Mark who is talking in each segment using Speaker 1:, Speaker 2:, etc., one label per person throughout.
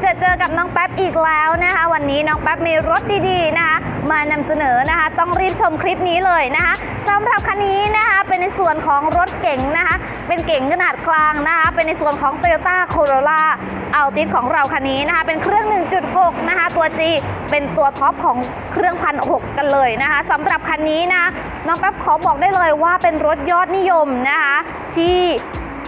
Speaker 1: เจอเจอกับน้องแป๊บอีกแล้วนะคะ วันนี้น้องแป๊บมีรถดีๆนะคะ มานำเสนอนะคะ ต้องรีบชมคลิปนี้เลยนะคะสำหรับคันนี้นะคะเป็นในส่วนของรถเก๋งนะคะ เป็นเก๋งขนาดกลางนะคะ เป็นในส่วนของ Toyota Corolla a l t i s ของเราคันนี้นะคะ เป็นเครื่อง 1.6 นะคะ ตัว G เป็นตัวท็อปของเครื่องพันหกกันเลยนะคะสำหรับคันนี้นะน้องแป๊บขอบอกได้เลยว่าเป็นรถยอดนิยมนะคะ ที่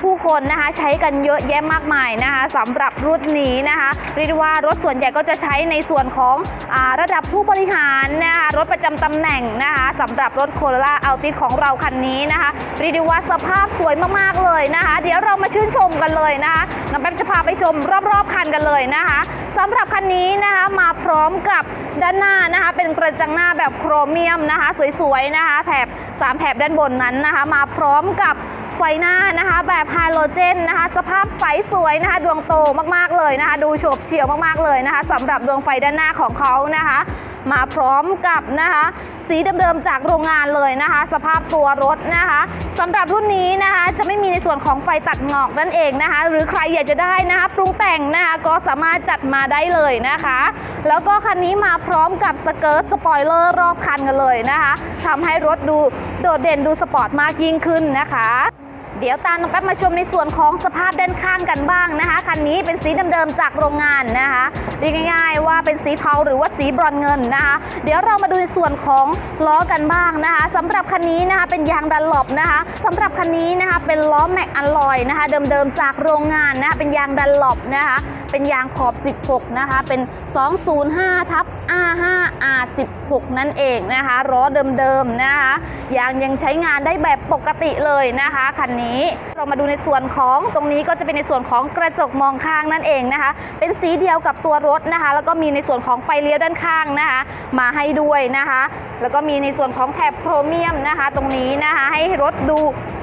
Speaker 1: ผู้คนนะคะใช้กันเยอะแยะมากมายนะคะสำหรับรุ่นนี้นะคะเรียกได้ว่ารถส่วนใหญ่ก็จะใช้ในส่วนของอระดับผู้บริหารนะคะรถประจำตำแหน่งนะคะสำหรับรถโคโรล่าอัลติสของเราคันนี้นะคะเรียกได้ว่าสภาพสวยมากๆเลยนะคะ เดี๋ยวเรามาชื่นชมกันเลยนะคะน้องแป๊บจะพาไปชมรอบๆคันกันเลยนะคะสำหรับคันนี้นะคะมาพร้อมกับด้านหน้านะคะเป็นกระจังหน้าแบบโครเมียมนะคะ สวยๆนะคะ แถบสามแถบด้านบนนั้นนะคะ มาพร้อมกับ ไฟหน้านะคะ แบบไฮโลเจนนะคะ สภาพใสสวยนะคะ ดวงโตมากๆเลยนะคะ ดูโฉบเฉี่ยวมากๆเลยนะคะสำหรับดวงไฟด้านหน้าของเขานะคะ มาพร้อมกับนะคะ สีเดิมๆจากโรงงานเลยนะคะ สภาพตัวรถนะคะสำหรับรุ่นนี้นะคะ จะไม่มีในส่วนของไฟตัดหงอกนั่นเองนะคะ หรือใครอยากจะได้นะคะ ปรุงแต่งนะคะก็สามารถจัดมาได้เลยนะคะ แล้วก็คันนี้มาพร้อมกับสเกิร์ตสปอยเลอร์รอบคันกันเลยนะคะทำให้รถดูโดดเด่นดูสปอร์ตมากยิ่งขึ้นนะคะ เดี๋ยวตามน้องแป๊บมาชมในส่วนของสภาพด้านข้างกันบ้างนะคะ คันนี้เป็นสีเดิมๆจากโรงงานนะคะเรียกง่าย ๆ ว่าเป็นสีเทาหรือว่าสีบรอนเงินนะคะ เดี๋ยวเรามาดูในส่วนของล้อกันบ้างนะคะสำหรับคันนี้นะคะเป็นยางดันหลบนะคะสำหรับคันนี้นะคะเป็นล้อแม็กอลลอยนะคะ เดิมๆจากโรงงานนะคะเป็นยางดันหลบนะคะ เป็นยางขอบ 16 นะคะ เป็น 205ทับ R5 R16 นั่นเองนะคะล้อเดิมๆนะคะยางยังใช้งานได้แบบปกติเลยนะคะคันนี้เรามาดูในส่วนของตรงนี้ก็จะเป็นในส่วนของกระจกมองข้างนั่นเองนะคะ เป็นสีเดียวกับตัวรถนะคะ แล้วก็มีในส่วนของไฟเลี้ยวด้านข้างนะคะ มาให้ด้วยนะคะ แล้วก็มีในส่วนของแถบโครเมียมนะคะ ตรงนี้นะคะให้รถดู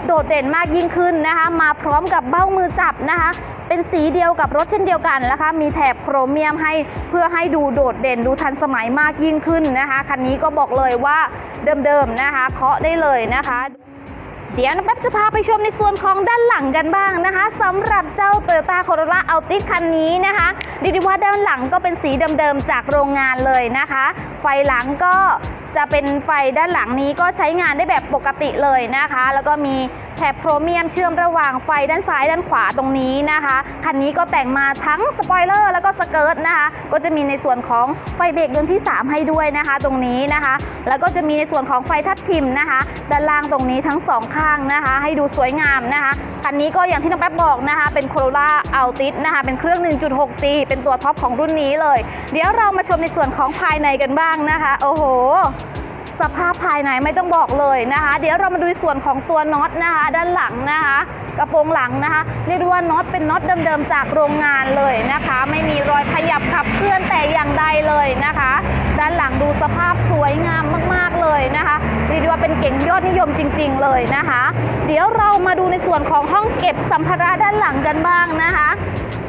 Speaker 1: โดดเด่นมากยิ่งขึ้นนะคะ มาพร้อมกับเบ้ามือจับนะคะ เป็นสีเดียวกับรถเช่นเดียวกันนะคะ มีแถบโครเมียมให้เพื่อให้ดูโดดเด่นดูทันสมัยมากยิ่งขึ้นนะคะ คันนี้ก็บอกเลยว่าเดิมๆนะคะ เคาะได้เลยนะคะเดี๋ยวน้องแป๊บจะพาไปชมในส่วนของด้านหลังกันบ้างนะคะสำหรับเจ้า Toyota Corolla a l t i คันนี้นะคะดีดีว่าด้านหลังก็เป็นสีเดิมๆจากโรงงานเลยนะคะ ไฟหลังก็จะเป็นไฟด้านหลังนี้ก็ใช้งานได้แบบปกติเลยนะคะ แล้วก็มี แถบโครเมียมเชื่อมระหว่างไฟด้านซ้ายด้านขวาตรงนี้นะคะ คันนี้ก็แต่งมาทั้งสปอยเลอร์แล้วก็สเกิร์ตนะคะ ก็จะมีในส่วนของไฟเบรกดวงที่ 3 ให้ด้วยนะคะ ตรงนี้นะคะ แล้วก็จะมีในส่วนของไฟทับทิมนะคะ ด้านล่างตรงนี้ทั้งสองข้างนะคะ ให้ดูสวยงามนะคะคันนี้ก็อย่างที่น้องแป๊บบอกนะคะ เป็น Corolla Altis นะคะ เป็นเครื่อง 1.6G เป็นตัวท็อปของรุ่นนี้เลย เดี๋ยวเรามาชมในส่วนของภายในกันบ้างนะคะ โอ้โห สภาพภายในไม่ต้องบอกเลยนะคะ เดี๋ยวเรามาดูในส่วนของตัวน็อตนะคะ ด้านหลังนะคะ กระโปรงหลังนะคะ เรียกได้ว่าน็อตเป็นน็อตเดิมๆจากโรงงานเลยนะคะ ไม่มีรอยขยับขับเคลื่อนแต่อย่างใดเลยนะคะ ด้านหลังดูสภาพสวยงามมากๆเลยนะคะเรียกได้ว่าเป็นเก่งยอดนิยมจริง ๆ เลยนะคะ เดี๋ยวเรามาดูในส่วนของห้องเก็บสัมภาระด้านหลังกันบ้างนะคะ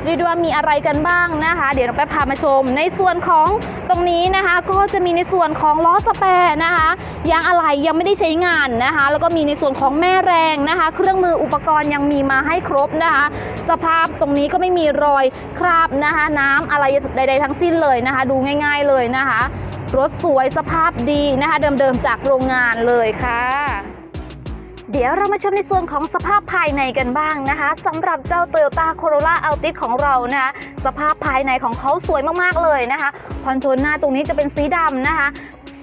Speaker 1: เรียกได้ว่ามีอะไรกันบ้างนะคะ เดี๋ยวเราไปพามาชมในส่วนของตรงนี้นะคะก็จะมีในส่วนของล้อสแปร์นะคะยางอะไหล่ยังไม่ได้ใช้งานนะคะ แล้วก็มีในส่วนของแม่แรงนะคะ เครื่องมืออุปกรณ์ยังมีมาให้ครบนะคะ สภาพตรงนี้ก็ไม่มีรอยคราบนะคะ น้ำอะไรใดๆทั้งสิ้นเลยนะคะ ดูง่าย ๆเลยนะคะ รถสวยสภาพดีนะคะ เดิมๆจากโรงงานเลยค่ะ เดี๋ยวเรามาชมในส่วนของสภาพภายในกันบ้างนะคะสำหรับเจ้า Toyota Corolla Altis ของเรานะคะสภาพภายในของเขาสวยมากๆเลยนะคะคอนโซลหน้าตรงนี้จะเป็นสีดำนะคะ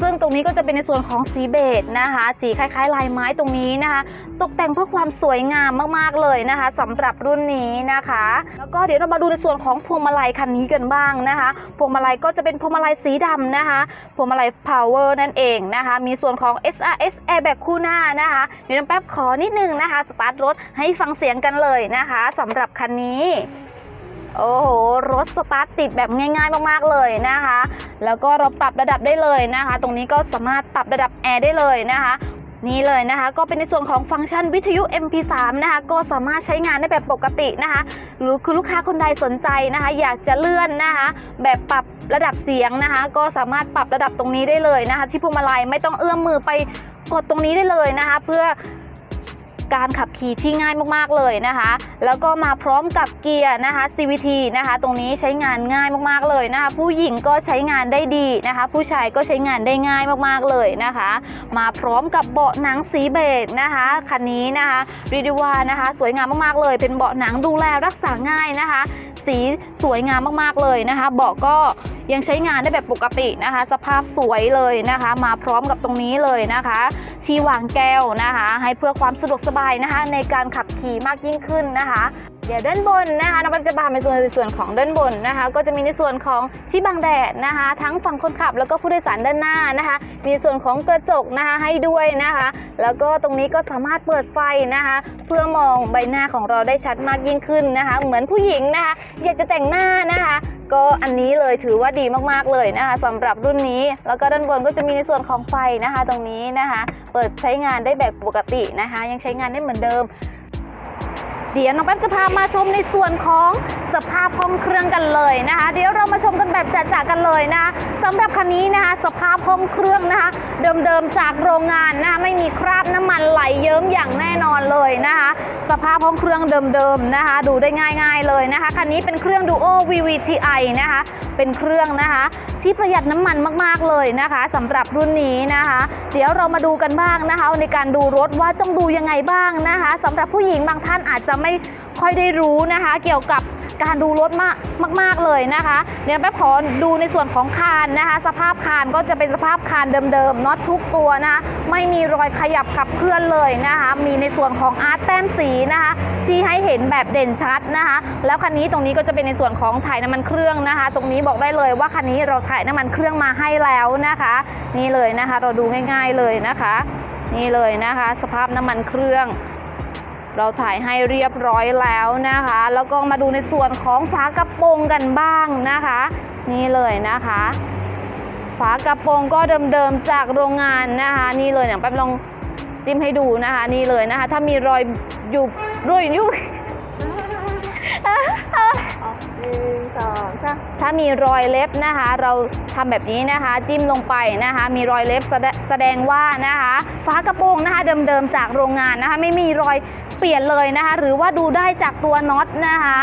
Speaker 1: ซึ่งตรงนี้ก็จะเป็นในส่วนของสีเบจนะคะ สีคล้ายๆ ลายไม้ตรงนี้นะคะ ตกแต่งเพื่อความสวยงามมากๆเลยนะคะสำหรับรุ่นนี้นะคะ แล้วก็เดี๋ยวเรามาดูในส่วนของพวงมาลัยคันนี้กันบ้างนะคะ พวงมาลัยก็จะเป็นพวงมาลัยสีดำนะคะพวงมาลัย power นั่นเองนะคะ มีส่วนของ SRS airbag คู่หน้านะคะเดี๋ยวน้ำแป๊บขอนิดนึงนะคะสตาร์ทรถให้ฟังเสียงกันเลยนะคะสำหรับคันนี้ โอ้โห รถสตาร์ทติดแบบง่าย ๆ มากๆเลยนะคะ แล้วก็เราปรับระดับได้เลยนะคะ ตรงนี้ก็สามารถปรับระดับแอร์ได้เลยนะคะ นี่เลยนะคะ ก็เป็นในส่วนของฟังก์ชันวิทยุ MP3 นะคะ ก็สามารถใช้งานได้แบบปกตินะคะ หรือคือลูกค้าคนใดสนใจนะคะ อยากจะเลื่อนนะคะ แบบปรับระดับเสียงนะคะ ก็สามารถปรับระดับตรงนี้ได้เลยนะคะ ที่พวงมาลัยไม่ต้องเอื้อมมือไปกดตรงนี้ได้เลยนะคะ เพื่อ การขับขี่ที่ง่ายมากๆเลยนะคะ แล้วก็มาพร้อมกับเกียร์นะคะ CVT นะคะ ตรงนี้ใช้งานง่ายมากๆเลยนะคะ ผู้หญิงก็ใช้งานได้ดีนะคะ ผู้ชายก็ใช้งานได้ง่ายมากๆเลยนะคะ มาพร้อมกับเบาะหนังสีเบจนะคะคันนี้นะคะรีด้ว่านะคะ สวยงามมากๆเลย เป็นเบาะหนังดูแลรักษาง่ายนะคะ สีสวยงามมากๆเลยนะคะ เบาะก็ยังใช้งานได้แบบปกตินะคะ สภาพสวยเลยนะคะ มาพร้อมกับตรงนี้เลยนะคะ ที่วางแก้วนะคะ ให้เพื่อความสะดวกสบายนะคะ ในการขับขี่มากยิ่งขึ้นนะคะ เดี๋ยวด้านบนนะคะน้องจะพาไปส่วนส่วนของด้านบนนะคะ ก็จะมีในส่วนของที่บังแดดนะคะ ทั้งฝั่งคนขับแล้วก็ผู้โดยสารด้านหน้านะคะ มีส่วนของกระจกนะคะให้ด้วยนะคะ แล้วก็ตรงนี้ก็สามารถเปิดไฟนะคะ เพื่อมองใบหน้าของเราได้ชัดมากยิ่งขึ้นนะคะ เหมือนผู้หญิงนะคะ อยากจะแต่งหน้านะคะ ก็อันนี้เลยถือว่าดีมากๆเลยนะคะสำหรับรุ่นนี้ แล้วก็ด้านบนก็จะมีในส่วนของไฟนะคะ ตรงนี้นะคะ เปิดใช้งานได้แบบปกตินะคะ ยังใช้งานได้เหมือนเดิม เดี๋ยวน้องแป๊บจะพามาชมในส่วนของ สภาพห้องเครื่องกันเลยนะคะ เดี๋ยวเรามาชมกันแบบจ่าๆกันเลยนะคะสำหรับคันนี้นะคะสภาพห้องเครื่องนะคะ เดิมๆจากโรงงานนะคะไม่มีคราบน้ำมันไหลเยิ้มอย่างแน่นอนเลยนะคะ สภาพห้องเครื่องเดิมๆนะคะ ดูได้ง่ายๆเลยนะคะคันนี้เป็นเครื่อง Duo VVTi นะคะ เป็นเครื่องนะคะ ที่ประหยัดน้ำมันมากๆเลยนะคะสำหรับรุ่นนี้นะคะ เดี๋ยวเรามาดูกันบ้างนะคะ ในการดูรถว่าต้องดูยังไงบ้างนะคะสำหรับผู้หญิงบางท่านอาจจะไม่ ค่อยได้รู้นะคะ เกี่ยวกับการดูรถมากมากๆเลยนะคะ เดี๋ยวแป๊บขอดูในส่วนของคานนะคะ สภาพคานก็จะเป็นสภาพคานเดิมๆน็อตทุกตัวนะคะไม่มีรอยขยับขับเคลื่อนเลยนะคะ มีในส่วนของอาร์ตแต้มสีนะคะ ที่ให้เห็นแบบเด่นชัดนะคะ แล้วคันนี้ตรงนี้ก็จะเป็นในส่วนของถ่ายน้ำมันเครื่องนะคะ ตรงนี้บอกได้เลยว่าคันนี้เราถ่ายน้ำมันเครื่องมาให้แล้วนะคะ นี่เลยนะคะ เราดูง่าย ๆเลยนะคะ นี่เลยนะคะ สภาพน้ำมันเครื่อง เราถ่ายให้เรียบร้อยแล้วนะคะ แล้วก็มาดูในส่วนของฝากระโปรงกันบ้างนะคะ นี่เลยนะคะ ฝากระโปรงก็เดิมๆจากโรงงานนะคะ นี่เลยอย่างแป๊บลองจิ้มให้ดูนะคะ นี่เลยนะคะ ถ้ามีรอยหยุบรอยยุบ
Speaker 2: หนึ่งสองสาม
Speaker 1: ถ้ามีรอยเล็บนะคะ เราทำแบบนี้นะคะ จิ้มลงไปนะคะ มีรอยเล็บแสดแสดงว่านะคะฝากระโปรงนะคะ เดิมๆจากโรงงานนะคะ ไม่มีรอยเปลี่ยนเลยนะคะ หรือว่าดูได้จากตัวน็อตนะคะ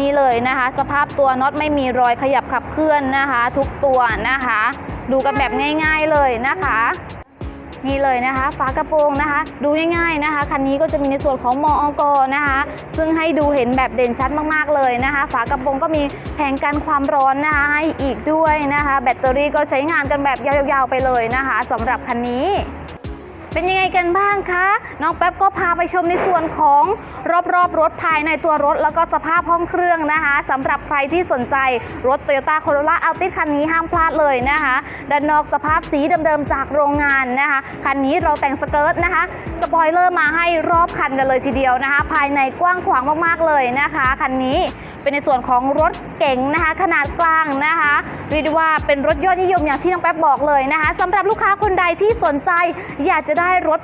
Speaker 1: นี่เลยนะคะ สภาพตัวน็อตไม่มีรอยขยับขับเคลื่อนนะคะ ทุกตัวนะคะ ดูกันแบบง่าย ๆเลยนะคะ นี่เลยนะคะ ฝากระโปรงนะคะ ดูง่ายๆนะคะคันนี้ก็จะมีในส่วนของมออกนะคะ ซึ่งให้ดูเห็นแบบเด่นชัดมากๆเลยนะคะ ฝากระโปรงก็มีแผงกันความร้อนนะคะให้อีกด้วยนะคะ แบตเตอรี่ก็ใช้งานกันแบบยาวๆไปเลยนะคะสำหรับคันนี้เป็นยังไงกันบ้างคะ น้องแป๊บก็พาไปชมในส่วนของรอบๆรถภายในตัวรถ แล้วก็สภาพห้องเครื่องนะคะสำหรับใครที่สนใจรถ Toyota Corolla Altis คันนี้ห้ามพลาดเลยนะคะด้านนอกสภาพสีเดิมๆจากโรงงานนะคะคันนี้เราแต่งสเกิร์ตนะคะสปอยเลอร์มาให้รอบคันกันเลยทีเดียวนะคะ ภายในกว้างขวางมากๆเลยนะคะคันนี้เป็นในส่วนของรถเก๋งนะคะ ขนาดกลางนะคะเรียกได้ว่าเป็นรถยอดนิยมอย่างที่น้องแป๊บบอกเลยนะคะสำหรับลูกค้าคนใดที่สนใจอยากจะได้รถ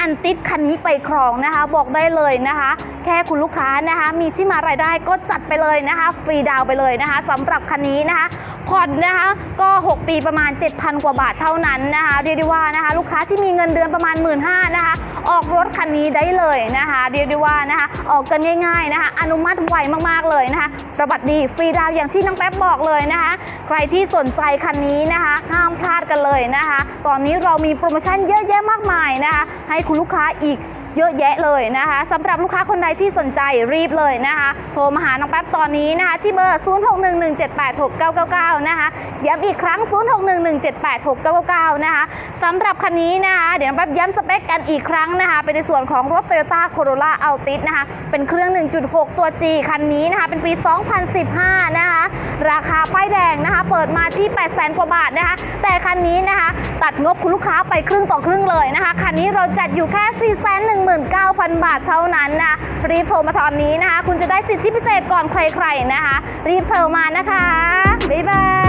Speaker 1: อันติดคันนี้ไปครองนะคะ บอกได้เลยนะคะ แค่คุณลูกค้านะคะ มีที่มารายได้ก็จัดไปเลยนะคะ ฟรีดาวไปเลยนะคะสำหรับคันนี้นะคะ ผ่อนนะคะก็ 6 ปีประมาณ 7,000 กว่าบาทเท่านั้นนะคะเรียกได้ว่านะคะลูกค้าที่มีเงินเดือนประมาณ 1 5ื่นนะคะออกรถคันนี้ได้เลยนะคะเรียกได้ว่านะคะออกกันง่ายๆนะคะอนุมัติไวมากๆเลยนะคะประบัติดีฟรีดาวอย่างที่น้องแป๊บบอกเลยนะคะใครที่สนใจคันนี้นะคะห้ามพลาดกันเลยนะคะ ตอนนี้เรามีโปรโมชั่นเยอะแยะมากมายนะคะให้คุณลูกค้าอีก เยอะแยะเลยนะคะสำหรับลูกค้าคนใดที่สนใจรีบเลยนะคะ โทรมาหาน้องแป๊บตอนนี้นะคะ ที่เบอร์ 0611786999 นะคะย้ำอีกครั้ง 0611786999 นะคะสำหรับคันนี้นะคะ เดี๋ยวน้องแป๊บย้ำสเปคกันอีกครั้งนะคะ เป็นในส่วนของรถ Toyota Corolla Altis นะคะ เป็นเครื่อง 1.6 ตัว G คันนี้นะคะ เป็นปี 2015 นะคะ ราคาป้ายแดงนะคะ เปิดมาที่ 800,000 กว่าบาทนะคะ แต่คันนี้นะคะ ตัดงบคุณลูกค้าไปครึ่งต่อครึ่งเลยนะคะ คันนี้เราจัดอยู่แค่401 419,000 บาทเท่านั้นนะรีบโทรมาตอนนี้นะคะ คุณจะได้สิทธิพิเศษก่อนใครๆนะคะ รีบโทรมานะคะ บ๊ายบาย